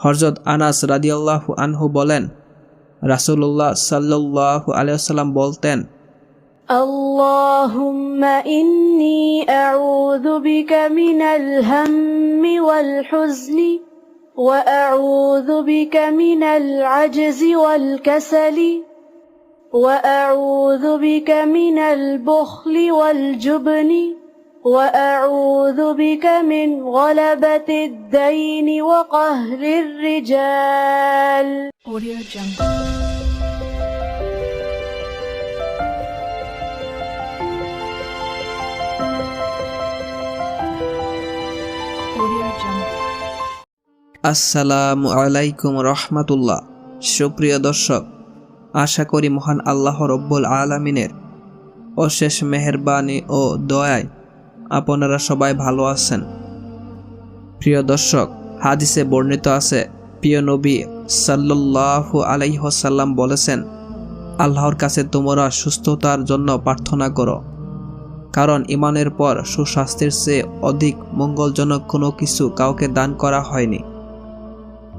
হরজত আনাস রাদিয়াল্লাহু আনহু বলেন রাসূলুল্লাহ সাল্লাল্লাহু আলাইহি ওয়াসাল্লাম বলতেন اللهم إني أعوذ بك من الهم والحزن وأعوذ بك من العجز والكسل وأعوذ بك من البخل والجبن وأعوذ بك من غلبة الدين وقهر الرجال Audio Jungle. Audio Jungle. আসসালামু আলাইকুম রহমাতুল্লাহ সুপ্রিয় দর্শক আশা করি মহান আল্লাহ রব্বুল আলমিনের অশেষ মেহেরবানি ও দয়ায় আপনারা সবাই ভালো আছেন। প্রিয় দর্শক, হাদিসে বর্ণিত আছে, প্রিয় নবী সাল্লাল্লাহু আলাইহসাল্লাম বলেছেন, আল্লাহর কাছে তোমরা সুস্থতার জন্য প্রার্থনা করো। কারণ ইমানের পর সুস্বাস্থ্যের চেয়ে অধিক মঙ্গলজনক কোনো কিছু কাউকে দান করা হয়নি।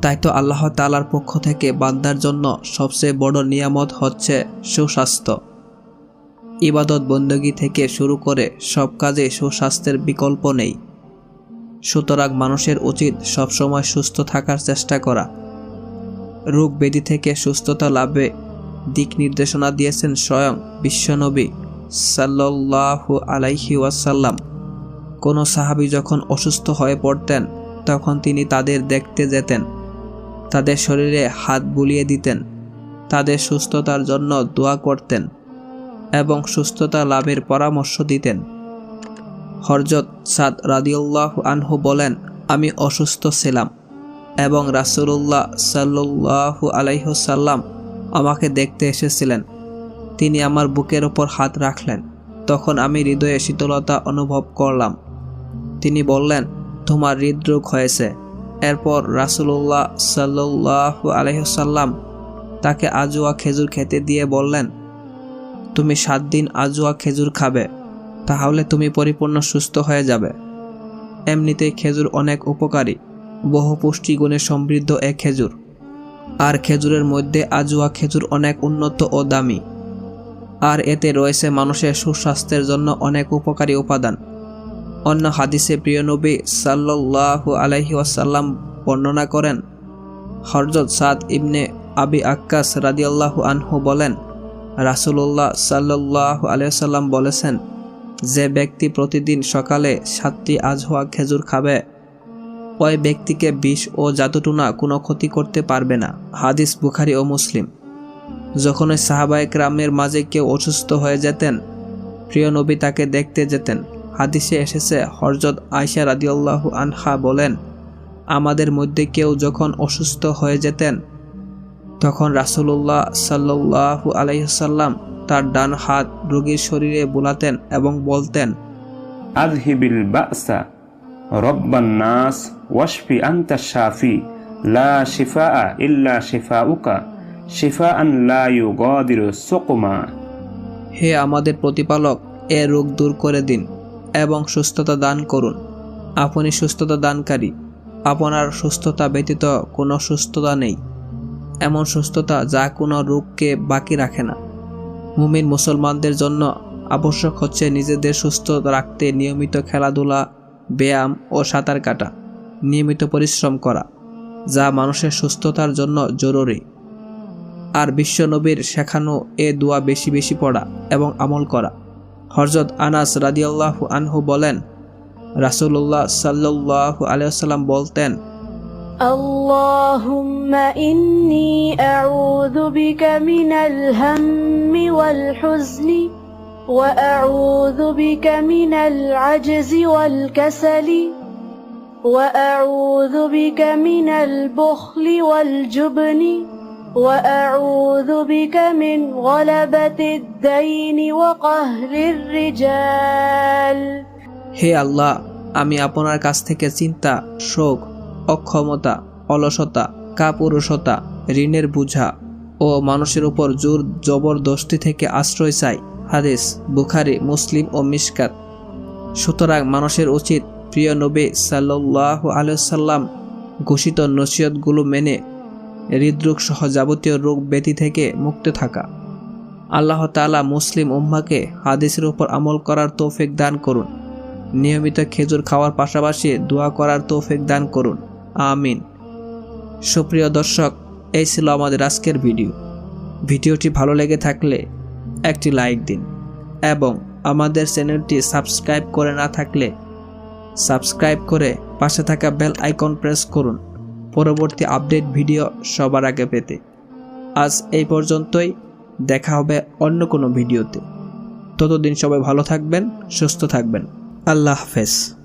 তাই তো আল্লাহ তালার পক্ষ থেকে বান্দার জন্য সবচেয়ে বড় নিয়ামত হচ্ছে সুস্বাস্থ্য। ইবাদত বন্দগি থেকে শুরু করে সব কাজে সুস্বাস্থ্যের বিকল্প নেই। সুতরাং মানুষের উচিত সবসময় সুস্থ থাকার চেষ্টা করা। রোগ ব্যাধি থেকে সুস্থতা লাভে দিক নির্দেশনা দিয়েছেন স্বয়ং বিশ্বনবী সাল্লাল্লাহু আলাইহি ওয়াসাল্লাম। কোনো সাহাবী যখন অসুস্থ হয়ে পড়তেন, তখন তিনি তাদের দেখতে যেতেন। তাদের শরীরে হাত বুলিয়ে দিতেন। তাদের সুস্থতার জন্য দোয়া করতেন। এবং সুস্থতা লাভের পরামর্শ দিতেন। হরজত সাদ রাদিউল্লাহ আনহু বলেন, আমি অসুস্থ ছিলাম এবং রাসূলুল্লাহ সাল্লাল্লাহু আলাইহসাল্লাম আমাকে দেখতে এসেছিলেন। তিনি আমার বুকের ওপর হাত রাখলেন। তখন আমি হৃদয়ে শীতলতা অনুভব করলাম। তিনি বললেন, তোমার হৃদরোগ হয়েছে। এরপর রাসূলুল্লাহ সাল্লাল্লাহু আলাইহসাল্লাম তাকে আজুয়া খেজুর খেতে দিয়ে বললেন তুমি সাত দিন আজুয়া খেজুর খাবে, তাহলে তুমি পরিপূর্ণ সুস্থ হয়ে যাবে। এমনিতেই খেজুর অনেক উপকারী, বহু পুষ্টিগুণে সমৃদ্ধ এ খেজুর। আর খেজুরের মধ্যে আজুয়া খেজুর অনেক উন্নত ও দামি। আর এতে রয়েছে মানুষের সুস্বাস্থ্যের জন্য অনেক উপকারী উপাদান। অন্য হাদিসে প্রিয় নবী সাল্লাল্লাহু আলাইহি ওয়াসাল্লাম বর্ণনা করেন হরজত সাদ ইবনে আবি আক্কাস রাদিয়াল্লাহু আনহু বলেন রাসূলুল্লাহ সাল্লাল্লাহু আলাইহি সাল্লাম বলেছেন, যে ব্যক্তি প্রতিদিন সকালে সাতটি আজহোয়া খেজুর খাবে, ওই ব্যক্তিকে বিষ ও জাদুটুনা কোনো ক্ষতি করতে পারবে না। হাদিস বুখারি ও মুসলিম। যখন ওই সাহাবায়ক রামের মাঝে কেউ অসুস্থ হয়ে যেতেন, প্রিয় নবী তাকে দেখতে যেতেন। হাদিসে এসেছে হরজত আয়সা রাদিউল্লাহু আনহা বলেন, আমাদের মধ্যে কেউ যখন অসুস্থ হয়ে যেতেন তখন রাসূলুল্লাহ সাল্লাল্লাহু আলাইসাল্লাম তার ডান হাত রোগীর শরীরে বোলাতেন এবং বলতেন বাসা রব্বান নাস ওয়াশফি আনতা শাফি লা ইল্লা শিফাউকা শিফাআন লা ইউগাদিরু সুকমা। হে আমাদের প্রতিপালক এ রোগ দূর করে দিন এবং সুস্থতা দান করুন। আপনি সুস্থতা দানকারী আপনার সুস্থতা ব্যতীত কোনো সুস্থতা নেই। এমন সুস্থতা যা কোনো রোগকে বাকি রাখে না। মুমিন মুসলমানদের জন্য আবশ্যক হচ্ছে নিজেদের সুস্থ রাখতে নিয়মিত খেলাধুলা, ব্যায়াম ও সাঁতার কাটা, নিয়মিত পরিশ্রম করা, যা মানুষের সুস্থতার জন্য জরুরি। আর বিশ্বনবীর শেখানো এ দোয়া বেশি বেশি পড়া এবং আমল করা। হরজত আনাস রাদিয়াল্লাহু আনহু বলেন, রাসূলুল্লাহ সাল্লাল্লাহু আলাইহি সাল্লাম বলতেন اللهم إني أعوذ بك من الهم والحزن وأعوذ بك من العجز والكسل وأعوذ بك من البخل والجبن وأعوذ بك من غلبة الدين وقهر الرجال হে আল্লাহ আমি আপনার কাছ থেকে চিন্তা শোক অক্ষমতা, অলসতা, কাপুরুষতা, ঋণের বোঝা ও মানুষের উপর জোর জবরদস্তি থেকে আশ্রয় চাই। হাদিস, বুখারি, মুসলিম ও মিশকাত। সুতরাং মানুষের উচিত, প্রিয় নবী সাল্লাহ আলসাল্লাম ঘোষিত নসিহতগুলো মেনে হৃদরোগ সহ যাবতীয় রোগ ব্যাধি থেকে মুক্ত থাকা। আল্লাহ তাআলা মুসলিম উম্মাকে হাদিসের উপর আমল করার তৌফিক দান করুন। নিয়মিত খেজুর খাওয়ার পাশাপাশি দোয়া করার তৌফিক দান করুন। আমিন। সুপ্রিয় দর্শক, এই ছিল আমাদের আজকের ভিডিও। ভিডিওটি ভালো লেগে থাকলে একটি লাইক দিন এবং আমাদের চ্যানেলটি সাবস্ক্রাইব করে না থাকলে সাবস্ক্রাইব করে পাশে থাকা বেল আইকন প্রেস করুন। পরবর্তী আপডেট ভিডিও সবার আগে পেতে। আজ এই পর্যন্তই, দেখা হবে অন্য কোনো ভিডিওতে। ততদিন সবাই ভালো থাকবেন, সুস্থ থাকবেন। আল্লাহ হাফেজ।